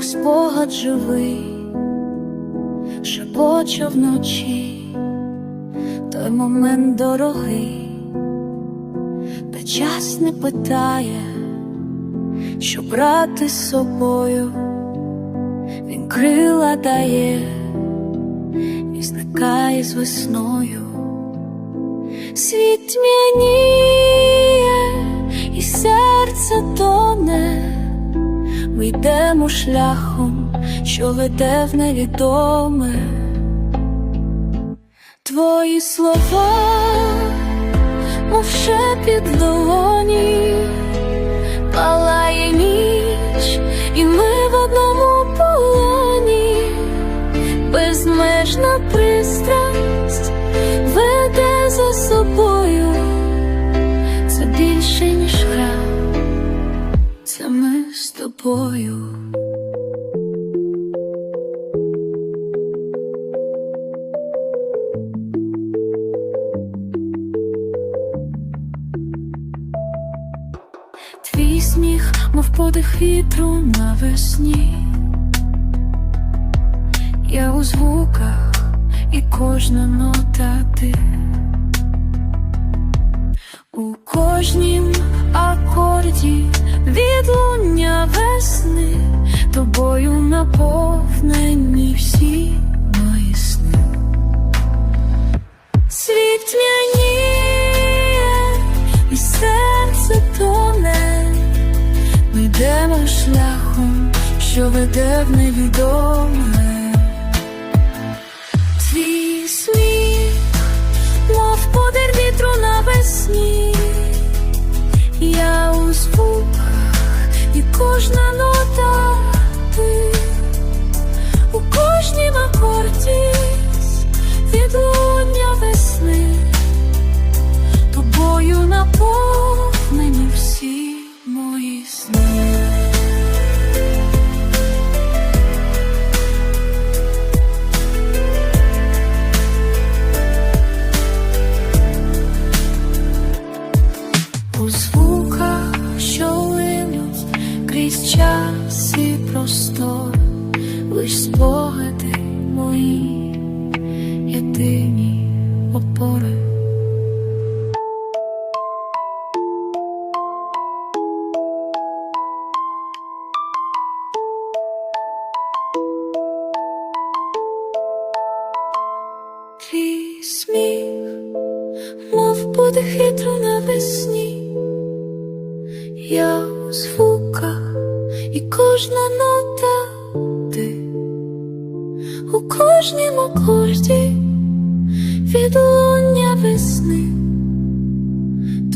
мов спогад живий, шепоче вночі, той момент дорогий, та час не питає, що брати з собою, він крила дає і зникає з весною. Світ тьмяніє, йдемо шляхом, що веде в невідоме. Твої слова, мов шепіт долоні, палає ніч, і ми в одному полоні, безмежна пристрасть з тобою. Твій сміх, мов подих вітру навесні. Я у звуках і кожна нота ти у кожнім акорді відлуння весни, тобою наповнені всі мої сни. Світ м'яніє, і серце тоне, ми йдемо шляхом, що веде в невідоме. Кожна нота ти, у кожнім акорді відлуння весни, тобою наповнені всі мої сни. У звуках, що крізь час і простор, лиш спогади мої, єдині опори. Мов подих вітру навесні, я у звуках, і кожна нота ти, у кожнім акорді відлуння весни,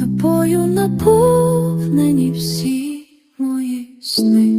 тобою наповнені всі мої сни.